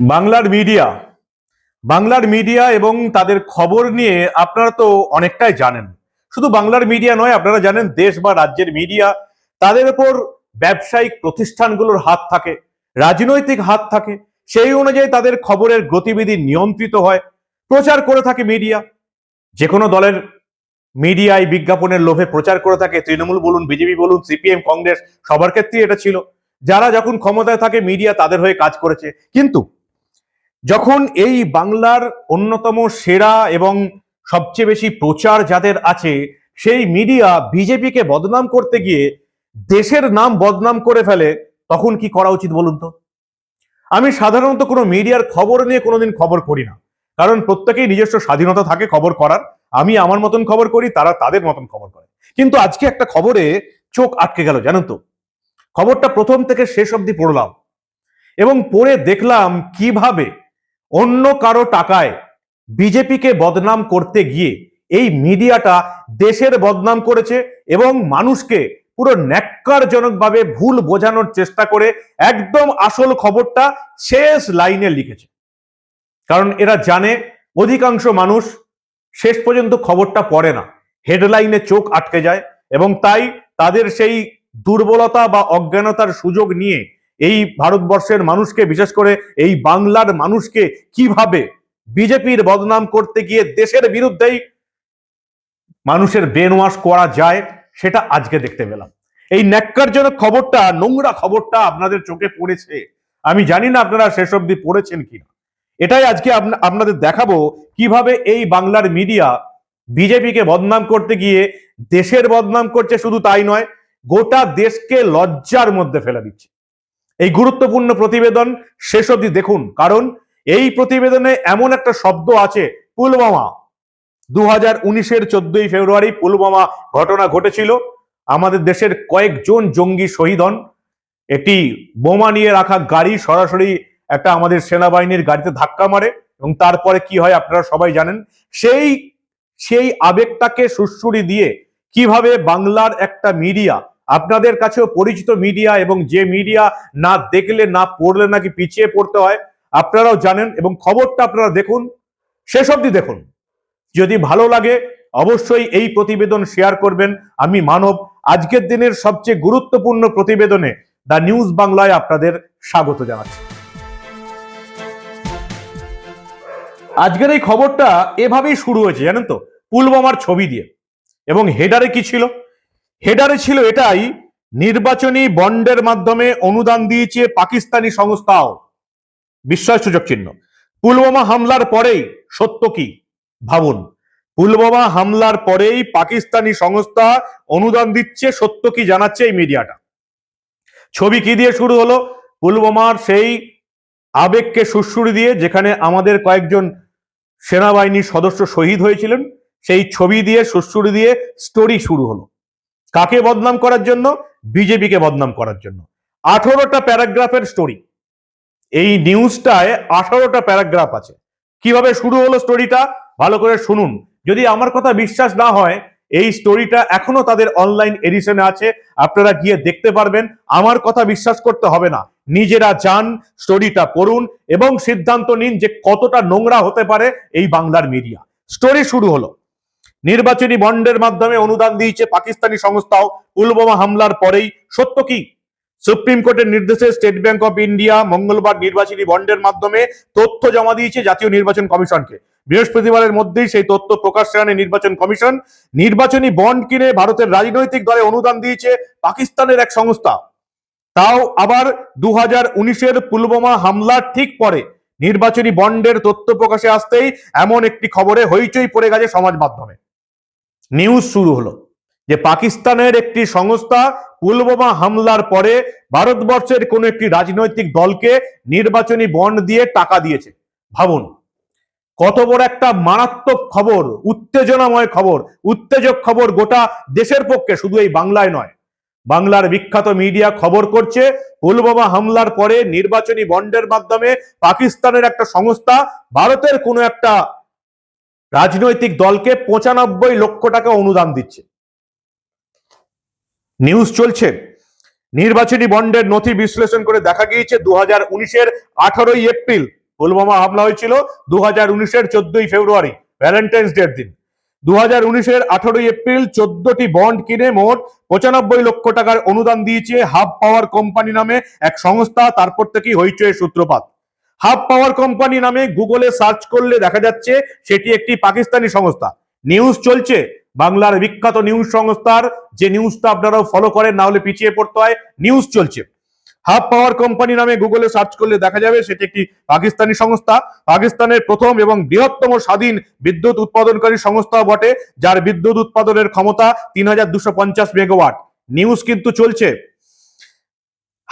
বাংলার মিডিয়া বাংলার মিডিয়া এবং তাদের খবর নিয়ে আপনারা তো অনেকটাই জানেন। শুধু বাংলার মিডিয়া নয়, আপনারা জানেন দেশ বা রাজ্যের মিডিয়া, তাদের উপর ব্যবসায়িক প্রতিষ্ঠানগুলোর হাত থাকে, রাজনৈতিক হাত থাকে, সেই অনুযায়ী তাদের খবরের গতিবিধি নিয়ন্ত্রিত হয়, প্রচার করে থাকে মিডিয়া। যে কোনো দলের মিডিয়ায় বিজ্ঞাপনের লোভে প্রচার করে থাকে, তৃণমূল বলুন, বিজেপি বলুন, সিপিএম, কংগ্রেস, সবার ক্ষেত্রেই এটা ছিল। যারা যখন ক্ষমতায় থাকে, মিডিয়া তাদের হয়ে কাজ করেছে। কিন্তু যখন এই বাংলার অন্যতম সেরা এবং সবচেয়ে বেশি প্রচার যাদের আছে, সেই মিডিয়া বিজেপিকে বদনাম করতে গিয়ে দেশের নাম বদনাম করে ফেলে, তখন কি করা উচিত বলুন তো? আমি সাধারণত কোনো মিডিয়ার খবর নিয়ে কোনোদিন খবর করি না। কারণ প্রত্যেকেই নিজস্ব স্বাধীনতা থাকে খবর করার। আমি আমার মতন খবর করি, তারা তাদের মতন খবর করে। কিন্তু আজকে একটা খবরে চোখ আটকে গেল, জানেন তো? খবরটা প্রথম থেকে শেষ অবধি পড়লাম এবং পড়ে দেখলাম কীভাবে অন্য কারও টাকায় বিজেপিকে বদনাম করতে গিয়ে এই মিডিয়াটা দেশের বদনাম করেছে এবং মানুষকে পুরো ন্যাক্কারজনকভাবে ভুল বোঝানোর চেষ্টা করে একদম আসল খবরটা শেষ লাইনে লিখেছে। কারণ এরা জানে অধিকাংশ মানুষ শেষ পর্যন্ত খবরটা পড়ে না। হেডলাইনে চোখ আটকে যায় এবং তাই তাদের সেই দুর্বলতা বা অজ্ঞানতার সুযোগ নিয়ে এই ভারতবর্ষের মানুষকে, বিশেষ করে এই বাংলার মানুষকে কীভাবে বিজেপির বদনাম করতে গিয়ে দেশের বিরুদ্ধেই মানুষের ব্রেন ওয়াশ করা যায়, সেটা আজকে দেখতে পেলাম। এই ন্যাক্কারজনক খবরটা, নোংরা খবরটা আপনাদের চোখে পড়েছে। আমি জানি না আপনারা শেষ অবধি পড়েছেন কিনা। এটাই আজকে আপনাদের দেখাবো কীভাবে এই বাংলার মিডিয়া বিজেপিকে বদনাম করতে গিয়ে দেশের বদনাম করছে, শুধু তাই নয়, গোটা দেশকে লজ্জার মধ্যে ফেলে দিচ্ছে। এই গুরুত্বপূর্ণ প্রতিবেদন শেষ অবধি দেখুন, কারণ এই প্রতিবেদনে এমন একটা শব্দ আছে, পুলওয়ামা। দু হাজার উনিশের চোদ্দই ফেব্রুয়ারি পুলওয়ামা ঘটনা ঘটেছিল। আমাদের দেশের কয়েকজন জঙ্গি শহীদ হন। একটি বোমা নিয়ে রাখা গাড়ি সরাসরি একটা আমাদের সেনাবাহিনীর গাড়িতে ধাক্কা মারে এবং তারপরে কি হয় আপনারা সবাই জানেন। সেই সেই আবেগটাকে সুশ্রুড়ি দিয়ে কীভাবে বাংলার একটা মিডিয়া আপনাদের কাছেও পরিচিত মিডিয়া এবং যে মিডিয়া না দেখলে, না পড়লে নাকি পিছিয়ে পড়তে হয়, আপনারাও জানেন এবং খবরটা আপনারা দেখুন। শেষ অবধি দেখুন। যদি ভালো লাগে, অবশ্যই এই প্রতিবেদন শেয়ার করবেন। আমি মানব, আজকের দিনের সবচেয়ে গুরুত্বপূর্ণ প্রতিবেদনে দ্য নিউজ বাংলায় আপনাদের স্বাগত জানাচ্ছি। আজকের এই খবরটা এভাবেই শুরু হয়েছে, জানেন তো? পুলওয়ামার ছবি দিয়ে। এবং হেডারে কি ছিল? হেডারে ছিল এটাই, নির্বাচনী বন্ডের মাধ্যমে অনুদান দিয়েছে পাকিস্তানি সংস্থাও। বিস্ময় সূচক চিহ্ন। পুলওয়ামা হামলার পরেই সত্য কি? ভাবুন। পুলওয়ামা হামলার পরেই পাকিস্তানি সংস্থা অনুদান দিচ্ছে সত্য কি জানাচ্ছে এই মিডিয়াটা। ছবি কি দিয়ে শুরু হলো? পুলওয়ামার সেই আবেগকে সুশ্রুড়ি দিয়ে যেখানে আমাদের কয়েকজন সেনাবাহিনীর সদস্য শহীদ হয়েছিলেন, সেই ছবি দিয়ে সুশ্রুড়ি দিয়ে স্টোরি শুরু হলো। কাকে বদনাম করার জন্য? বিজেপিকে বদনাম করার জন্য। আঠারোটা প্যারাগ্রাফের স্টোরি এই নিউজটায় আঠারোটা প্যারাগ্রাফ আছে। কীভাবে শুরু হলো স্টোরিটা ভালো করে শুনুন। যদি আমার কথা বিশ্বাস না হয়, এই স্টোরিটা এখনও তাদের অনলাইন এডিশনে আছে। আপনারা গিয়ে দেখতে পারবেন। আমার কথা বিশ্বাস করতে হবে না। নিজেরা যান স্টোরিটা পড়ুন এবং সিদ্ধান্ত নিন যে কতটা নোংরা হতে পারে এই বাংলার মিডিয়া স্টোরি শুরু হলো। নির্বাচনী বন্ডের মাধ্যমে অনুদান দিয়েছে পাকিস্তানি সংস্থাও পুলওয়ামা হামলার পরেই। সত্য কি? সুপ্রিম কোর্টের নির্দেশে স্টেট ব্যাংক অফ ইন্ডিয়া মঙ্গলবার নির্বাচনী বন্ডের মাধ্যমে তথ্য জমা দিয়েছে জাতীয় নির্বাচন কমিশনকে। বৃহস্পতিবারের মধ্যেই সেই তথ্য প্রকাশ্যে আনে নির্বাচন কমিশন। নির্বাচনী বন্ড কিনে ভারতের রাজনৈতিক দলে অনুদান দিয়েছে পাকিস্তানের এক সংস্থা। তাও আবার দু হাজার উনিশের পুলওয়ামা হামলার ঠিক পরে। নির্বাচনী বন্ডের তথ্য প্রকাশে আসতেই এমন একটি খবরে হইচই পড়ে গেছে সমাজ মাধ্যমে। নিউজ শুরু হলো যে পাকিস্তানের একটি সংস্থা পুলওয়ামা হামলার পরে ভারতবর্ষের কোন একটি রাজনৈতিক দলকে নির্বাচনী বন্ড দিয়ে টাকা দিয়েছে। ভাবুন, কত বড় একটা মারাত্মক খবর, উত্তেজনাময় খবর, উত্তেজক খবর গোটা দেশের পক্ষে, শুধু এই বাংলায় নয়। বাংলার বিখ্যাত মিডিয়া খবর করছে, পুলওয়ামা হামলার পরে নির্বাচনী বন্ডের মাধ্যমে পাকিস্তানের একটা সংস্থা, ভারতের কোনো একটা রাজনৈতিক দলকে পঁচানব্বই লক্ষ টাকা অনুদান দিচ্ছে। নিউজ চলছে। নির্বাচনী বন্ডের নথি বিশ্লেষণ করে দেখা গিয়েছে দু হাজার উনিশের আঠারোই এপ্রিল পুলওয়ামা হামলা হয়েছিল দু হাজার উনিশের চোদ্দই ফেব্রুয়ারি, ভ্যালেন্টাইন্স ডের দিন। দু হাজার উনিশের আঠারোই এপ্রিল চোদ্দটি বন্ড কিনে মোট পঁচানব্বই লক্ষ টাকার অনুদান দিয়েছে হাব পাওয়ার কোম্পানি নামে এক সংস্থা, তারপর থেকেই হইচয়ের সূত্রপাত। হাব পাওয়ার কোম্পানি নামে গুগলে সার্চ করলে দেখা যাচ্ছে সেটি একটি পাকিস্তানি সংস্থা। নিউজ চলছে। বাংলার বিখ্যাত নিউজ সংস্থার যে নিউজটা আপনারাও ফলো করেন, না হলে পিছিয়ে পড়তে হয়, নিউজ চলছে। হাফ পাওয়ার কোম্পানি নামে গুগলে সার্চ করলে দেখা যাবে সেটি একটি পাকিস্তানি সংস্থা। পাকিস্তানের প্রথম এবং বৃহত্তম স্বাধীন বিদ্যুৎ উৎপাদনকারী সংস্থা বটে, যার বিদ্যুৎ উৎপাদনের ক্ষমতা তিন মেগাওয়াট। নিউজ কিন্তু চলছে।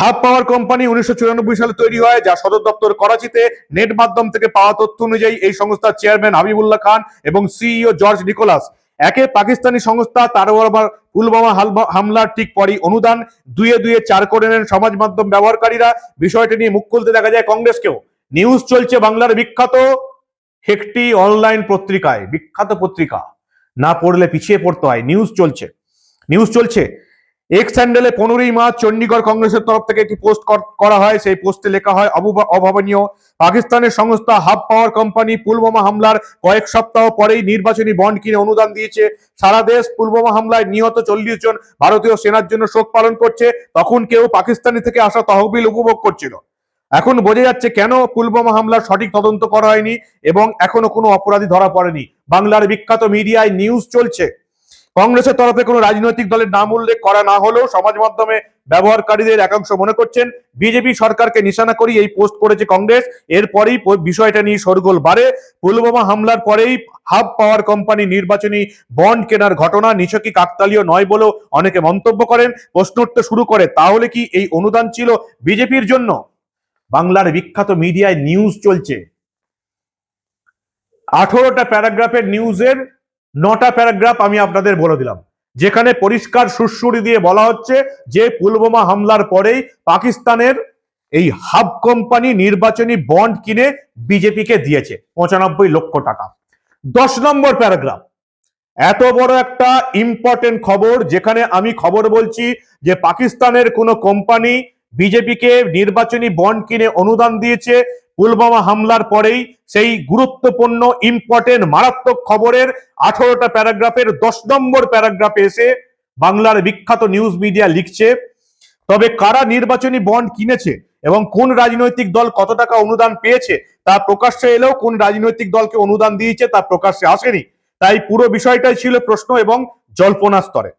হাব পাওয়ার কোম্পানি উনিশশো চুরানব্বই সালে তৈরি হয়, যা সদর দপ্তর করাচিতে নেট মাধ্যম থেকে পাওয়া তথ্য অনুযায়ী এই সংস্থার চেয়ারম্যান হাবিবুল্লাহ খান এবং সিইও জর্জ নিকোলাস। একে পাকিস্তানি সংস্থা তার আবার পুলওয়ামা হালবা- হামলার ঠিক পরই অনুদান, দুয়ে দুয়ে চার করে নেন সমাজ মাধ্যম ব্যবহারকারীরা বিষয়টি নিয়ে মুখ খুলতে দেখা যায় কংগ্রেসকেও। নিউজ চলছে বাংলার বিখ্যাত একটি অনলাইন পত্রিকায়, বিখ্যাত পত্রিকা। না পড়লে পিছিয়ে পড়তে হয়, নিউজ চলছে। নিউজ চলছে এক্স হ্যান্ডেলে পনেরোই মার্চ চণ্ডীগড় কংগ্রেসের তরফ থেকে একটি পোস্ট করা হয়। সেই পোস্টে লেখা হয় অভাবনীয়। পাকিস্তানের সংস্থা হাব পাওয়ার কোম্পানি পুলওয়ামা হামলার কয়েক সপ্তাহ পরেই নির্বাচনী বন্ড কিনে অনুদান দিয়েছে। সারা দেশ পুলওয়ামা হামলায় নিহত চল্লিশ জন ভারতীয় সেনার জন্য শোক পালন করছে। তখন কেউ পাকিস্তানি থেকে আসা তহবিল উপভোগ করছিল। এখন বোঝা যাচ্ছে কেন পুলবামা হামলার সঠিক তদন্ত করা হয়নি এবং এখনও কোনো অপরাধী ধরা পড়েনি। বাংলার বিখ্যাত মিডিয়ায় নিউজ চলছে। কংগ্রেসের তরফে কোনো রাজনৈতিক দলের নাম উল্লেখ করা না হলেও সমাজ মাধ্যমে ব্যবহারকারীদের একাংশ মনে করছেন, বিজেপি সরকারকে নিশানা করি এই পোস্ট করেছে কংগ্রেস। এরপরেই বিষয়টা নিয়ে শোরগোল বাড়ে। পুলওয়ামা হামলার পরেই হাব পাওয়ার কোম্পানি নির্বাচনী বন্ড কেনার ঘটনা নিছকি কাকতালীয় নয় বলেও অনেকে মন্তব্য করেন। প্রশ্ন উঠতে শুরু করে, তাহলে কি এই অনুদান ছিল বিজেপির জন্য? বাংলার বিখ্যাত মিডিয়ায় নিউজ চলছে। আঠারোটা প্যারাগ্রাফের নিউজের নটা প্যারাগ্রাফ আমি আপনাদের বলে দিলাম। যেখানে পরিষ্কার সুরসুরি দিয়ে বলা হচ্ছে যে পুলবোমা হামলার পরেই পাকিস্তানের এই হাব কোম্পানি নির্বাচনী বন্ড কিনে বিজেপিকে দিয়েছে, পঁচানব্বই লক্ষ টাকা। দশ নম্বর প্যারাগ্রাফ। এত বড় একটা ইম্পর্টেন্ট খবর, যেখানে আমি খবর বলছি যে পাকিস্তানের কোনো কোম্পানি বিজেপিকে নির্বাচনী বন্ড কিনে অনুদান দিয়েছে পুলওয়ামা হামলার পরেই সেই গুরুত্বপূর্ণ ইম্পর্টেন্ট মারাত্মক খবরের আঠারোটা প্যারাগ্রাফের দশ নম্বর প্যারাগ্রাফে এসে বাংলার বিখ্যাত নিউজ মিডিয়া লিখছে, তবে কারা নির্বাচনী বন্ড কিনেছে এবং কোন রাজনৈতিক দল কত টাকা অনুদান পেয়েছে তা প্রকাশ্যে এলেও কোন রাজনৈতিক দলকে অনুদান দিয়েছে তা প্রকাশ্যে আসেনি। তাই পুরো বিষয়টাই ছিল প্রশ্ন এবং জল্পনা স্তরে।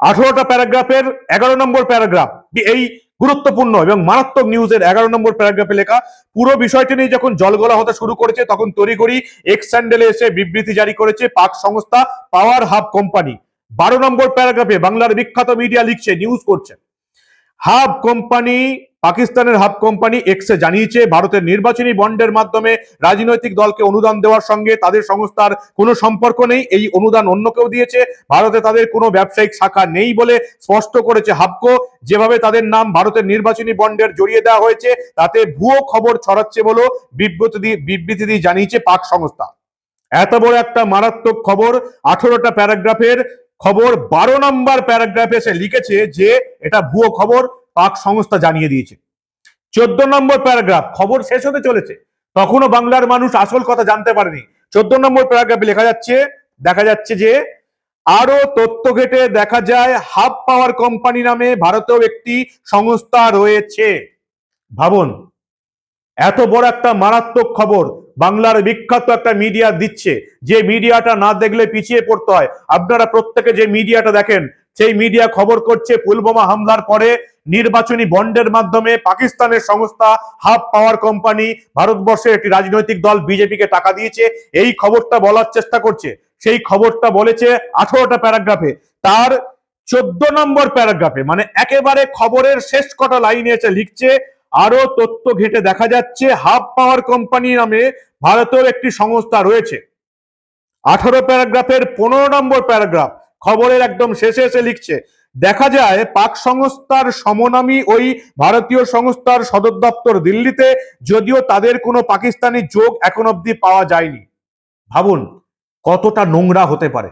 আঠারোটা প্যারাগ্রাফের এগারো নম্বর প্যারাগ্রাফ, এই গুরুত্বপূর্ণ এবং মারাত্মক নিউজের এগারো নম্বর প্যারাগ্রাফে লেখা, পুরো বিষয়টি নিয়ে যখন জলগলা হতে শুরু করেছে, তখন তড়িঘড়ি এক্স স্যান্ডেলে এসে বিবৃতি জারি করেছে পাক সংস্থা পাওয়ার হাব কোম্পানি বারো নম্বর প্যারাগ্রাফে বাংলার বিখ্যাত মিডিয়া লিখছে নিউজ করছে। হাব কোম্পানি পাকিস্তানের হাব কোম্পানি এক্সে জানিয়েছে, ভারতের নির্বাচনী বন্ডের মাধ্যমে রাজনৈতিক দলকে অনুদান দেওয়ার সঙ্গে তাদের সংস্থার কোনো সম্পর্ক নেই। এই অনুদান অন্য কেউ দিয়েছে। ভারতে তাদের কোনো ব্যবসায়িক শাখা নেই বলে স্পষ্ট করেছে হাবকো। যেভাবে তাদের নাম ভারতের নির্বাচনী বন্ডের জড়িয়ে দেওয়া হয়েছে, তাতে ভুয়ো খবর ছড়াচ্ছে বলেও বিবৃতি দিয়ে বিবৃতি দিয়ে জানিয়েছে পাক সংস্থা। এত বড় একটা মারাত্মক খবর, আঠারোটা প্যারাগ্রাফের খবর, বারো নম্বর প্যারাগ্রাফে সে লিখেছে যে, এটা ভুয়ো খবর। পাক সংস্থা জানিয়ে দিয়েছে। চোদ্দ নম্বর প্যারাগ্রাফ, খবর শেষ হতে চলেছে। তখনও বাংলার মানুষ আসল কথা জানতে পারেনি। চোদ্দ নম্বর প্যারাগ্রাফে লেখা যাচ্ছে, দেখা যাচ্ছে যে আরও তথ্য ঘেটে দেখা যায় হাফ পাওয়ার কোম্পানি নামে ভারতেও একটি সংস্থা রয়েছে। ভাবুন, এত বড় একটা মারাত্মক খবর বাংলার বিখ্যাত একটা মিডিয়া দিচ্ছে, যে মিডিয়াটা না দেখলে পিছিয়ে পড়তে হয়। আপনারা প্রত্যেকে যে মিডিয়াটা দেখেন, সেই মিডিয়া খবর করছে পুলবোমা হামলার পরে নির্বাচনী বন্ডের মাধ্যমে পাকিস্তানের সংস্থা হাফ পাওয়ার কোম্পানি ভারতবর্ষের একটি রাজনৈতিক দল বিজেপিকে টাকা দিয়েছে। এই খবরটা বলার চেষ্টা করছে। সেই খবরটা বলেছে আঠারোটা প্যারাগ্রাফে। তার চোদ্দ নম্বর প্যারাগ্রাফে মানে একেবারে খবরের শেষ কটা লাইনে এসে লিখছে, আরও তথ্য ঘেটে দেখা যাচ্ছে, হাফ পাওয়ার কোম্পানি নামে ভারতের একটি সংস্থা রয়েছে। আঠারো প্যারাগ্রাফের পনেরো নম্বর প্যারাগ্রাফ খবরের একদম শেষে এসে লিখছে দেখা যায় পাক সংস্থার সমনামী ওই ভারতীয় সংস্থার সদর দপ্তর দিল্লিতে, যদিও তাদের কোনো পাকিস্তানি যোগ এখন অবধি পাওয়া যায়নি। ভাবুন, কতটা নোংরা হতে পারে।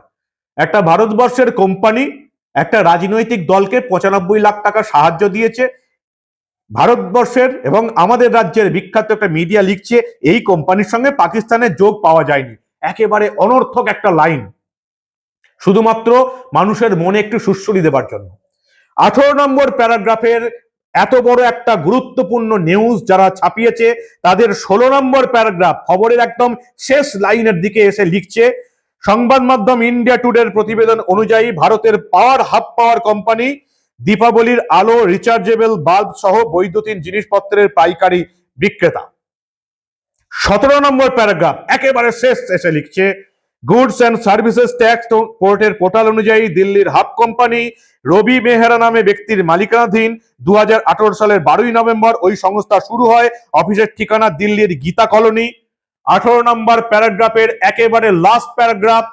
একটা ভারতবর্ষের কোম্পানি একটা রাজনৈতিক দলকে পঁচানব্বই লাখ টাকা সাহায্য দিয়েছে। ভারতবর্ষের এবং আমাদের রাজ্যের বিখ্যাত একটা মিডিয়া লিখছে, এই কোম্পানির সঙ্গে পাকিস্তানের যোগ পাওয়া যায়নি। একেবারে অনর্থক একটা লাইন। শুধুমাত্র মানুষের মনে একটু সুশ্রী দেবার জন্য। আঠারো নম্বর প্যারাগ্রাফের এত বড় একটা গুরুত্বপূর্ণ নিউজ যারা ছাপিয়েছে, তাদের ষোলো নম্বর প্যারাগ্রাফ খবরের একদম শেষ লাইনের দিকে এসে লিখছে, সংবাদ মাধ্যম ইন্ডিয়া টুডের প্রতিবেদন অনুযায়ী ভারতের পাওয়ার হাফ পাওয়ার কোম্পানি দীপাবলির আলো রিচার্জেবল বাল্ব সহ বৈদ্যুতিন জিনিসপত্রের পাইকারি বিক্রেতা। সতেরো নম্বর প্যারাগ্রাফ একেবারে শেষ এসে লিখছে গুডস অ্যান্ড সার্ভিসেস ট্যাক্স কোর্টের পোর্টাল অনুযায়ী দিল্লির হাব কোম্পানি রবি মেহরা নামে ব্যক্তির মালিকানাধীন দু হাজার আঠারো সালের বারোই নভেম্বর ওই সংস্থা শুরু হয়। অফিসের ঠিকানা দিল্লির গীতা কলোনি। আঠারো নম্বর প্যারাগ্রাফের একেবারে লাস্ট প্যারাগ্রাফ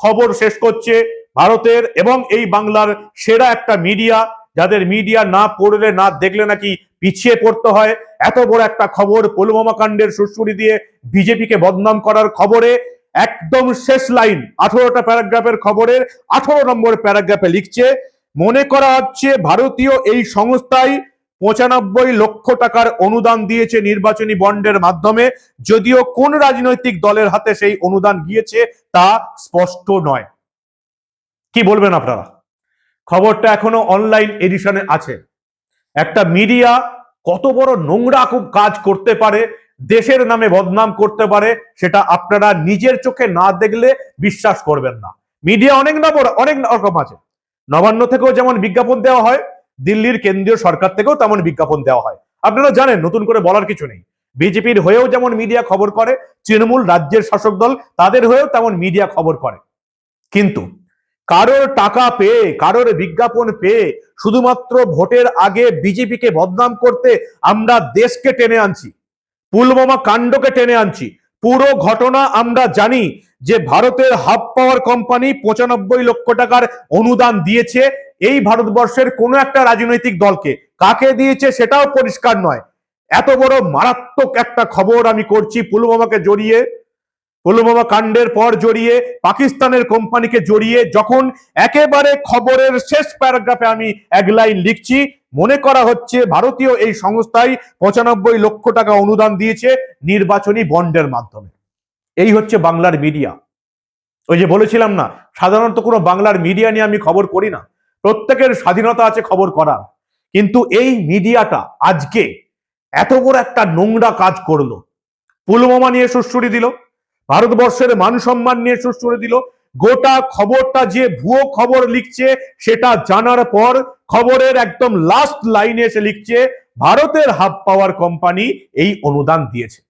খবর শেষ করছে ভারতের এবং এই বাংলার সেরা একটা মিডিয়া যাদের মিডিয়া না পড়লে, না দেখলে নাকি পিছিয়ে পড়তে হয়। এত বড় একটা খবর পুলওয়ামা কাণ্ডের সুরসুরি দিয়ে বিজেপিকে বদনাম করার খবরে একদম শেষ লাইন। আঠারোটা প্যারাগ্রাফের খবরের আঠারো নম্বর প্যারাগ্রাফে লিখছে, মনে করা হচ্ছে ভারতীয় এই সংস্থায় পঁচানব্বই লক্ষ টাকার অনুদান দিয়েছে নির্বাচনী বন্ডের মাধ্যমে। যদিও কোন রাজনৈতিক দলের হাতে সেই অনুদান গিয়েছে তা স্পষ্ট নয়। কি বলবেন আপনারা? খবরটা এখনও অনলাইন এডিশনে আছে। একটা মিডিয়া কত বড় নোংরা কাজ করতে পারে দেশের নামে বদনাম করতে পারে, সেটা আপনারা নিজের চোখে না দেখলে বিশ্বাস করবেন না। মিডিয়া অনেক না বড় অনেক রকম আছে। নবান্ন থেকেও যেমন বিজ্ঞাপন দেওয়া হয়, দিল্লির কেন্দ্রীয় সরকার থেকেও তেমন বিজ্ঞাপন দেওয়া হয়। আপনারা জানেন, নতুন করে বলার কিছু নেই। বিজেপির হয়েও যেমন মিডিয়া খবর করে, তৃণমূল রাজ্যের শাসক দল তাদের হয়েও তেমন মিডিয়া খবর করে। কিন্তু কারোর টাকা পেয়ে, কারোর বিজ্ঞাপন পেয়ে, শুধুমাত্র ভোটের আগে বিজেপিকে বদনাম করতে আমরা দেশকে টেনে আনছি। পুলওয়ামা কাণ্ডকে টেনে আনছি। পুরো ঘটনা আমরা জানি যে ভারতের হাফ পাওয়ার কোম্পানি পঁচানব্বই লক্ষ টাকার অনুদান দিয়েছে এই ভারতবর্ষের কোনো একটা রাজনৈতিক দলকে। কাকে দিয়েছে সেটাও পরিষ্কার নয়। এত বড় মারাত্মক একটা খবর আমি করছি পুলবামাকে জড়িয়ে। পুলওয়ামা কাণ্ডের পর জড়িয়ে পাকিস্তানের কোম্পানিকে জড়িয়ে যখন একেবারে খবরের শেষ প্যারাগ্রাফে আমি এক লাইন লিখছি, মনে করা হচ্ছে ভারতীয় এই সংস্থায় পঁচানব্বই লক্ষ টাকা অনুদান দিয়েছে নির্বাচনী বন্ডের মাধ্যমে। এই হচ্ছে বাংলার মিডিয়া। ওই যে বলেছিলাম না, সাধারণত কোনো বাংলার মিডিয়া নিয়ে আমি খবর করি না। প্রত্যেকের স্বাধীনতা আছে খবর করার। কিন্তু এই মিডিয়াটা আজকে এত বড় একটা নোংরা কাজ করল। পুলওয়ামা নিয়ে সুশ্রুরি দিল। ভারতবর্ষের মান সম্মান নিয়ে সুশ্রুরি দিল। গোটা খবরটা যে ভুয়ো খবর লিখছে, সেটা জানার পর খবরের একদম লাস্ট লাইনে এসে লিখছে, ভারতের হাফ পাওয়ার কোম্পানি এই অনুদান দিয়েছে।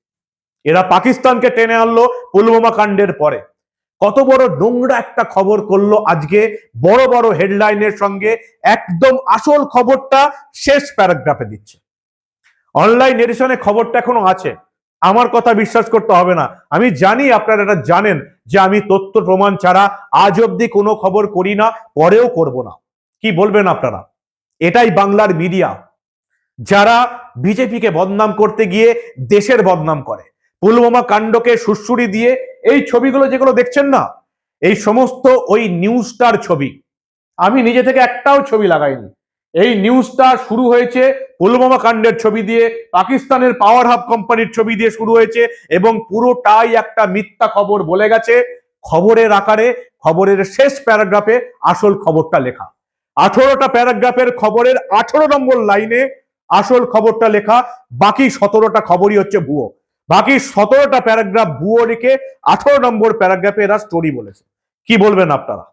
এরা পাকিস্তানকে টেনে আনলো পুলওয়ামা কাণ্ডের পরে। কত বড় নোংরা একটা খবর করল আজকে বড় বড় হেডলাইনের সঙ্গে, একদম আসল খবরটা শেষ প্যারাগ্রাফে দিচ্ছে। অনলাইন এডিশনে খবরটা এখনও আছে। আমার কথা বিশ্বাস করতে হবে না। আমি জানি আপনারা এটা জানেন যে আমি তথ্য প্রমাণ ছাড়া আজ অব্দি কোনো খবর করি না, পরেও করব না। কি বলবেন আপনারা? এটাই বাংলার মিডিয়া। যারা বিজেপিকে বদনাম করতে গিয়ে দেশের বদনাম করে, পুলওয়ামা কাণ্ডকে সুরসুরি দিয়ে এই ছবিগুলো যেগুলো দেখছেন না, এই সমস্ত ওই নিউজটার ছবি, আমি নিজে থেকে একটাও ছবি লাগাইনি। এই নিউজটা শুরু হয়েছে পুলওয়ামা কাণ্ডের ছবি দিয়ে, পাকিস্তানের পাওয়ার হাব কোম্পানির ছবি দিয়ে শুরু হয়েছে এবং পুরোটাই একটা মিথ্যা খবর বলে গেছে খবরের আকারে, খবরের শেষ প্যারাগ্রাফে আসল খবরটা লেখা। আঠেরোটা প্যারাগ্রাফের খবরের আঠেরো নম্বর লাইনে আসল খবরটা লেখা, বাকি সতেরোটা খবরই হচ্ছে ভুয়ো। বাকি সতেরোটা প্যারাগ্রাফ ভুয়ো রেখে আঠারো নম্বর প্যারাগ্রাফে এরা স্টোরি বলেছে। কি বলবেন আপনারা?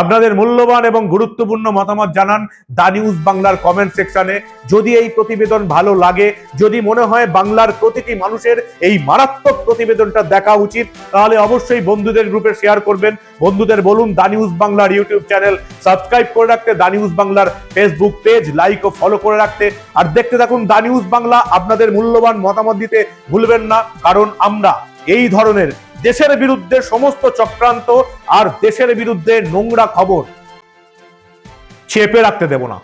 আপনাদের মূল্যবান এবং গুরুত্বপূর্ণ মতামত জানান দা নিউজ বাংলার কমেন্ট সেকশনে। যদি এই প্রতিবেদন ভালো লাগে, যদি মনে হয় বাংলার প্রতিটি মানুষের এই মারাত্মক প্রতিবেদনটা দেখা উচিত, তাহলে অবশ্যই বন্ধুদের গ্রুপে শেয়ার করবেন। বন্ধুদের বলুন দা নিউজ বাংলার ইউটিউব চ্যানেল, সাবস্ক্রাইব করে রাখতে দা নিউজ বাংলার ফেসবুক পেজ, লাইক ও ফলো করে রাখতে। আর দেখতে থাকুন দা নিউজ বাংলা, আপনাদের মূল্যবান মতামত দিতে ভুলবেন না, কারণ আমরা এই ধরনের দেশের বিরুদ্ধে সমস্ত চক্রান্ত আর দেশের বিরুদ্ধে নোংরা খবর চেপে রাখতে দেব না।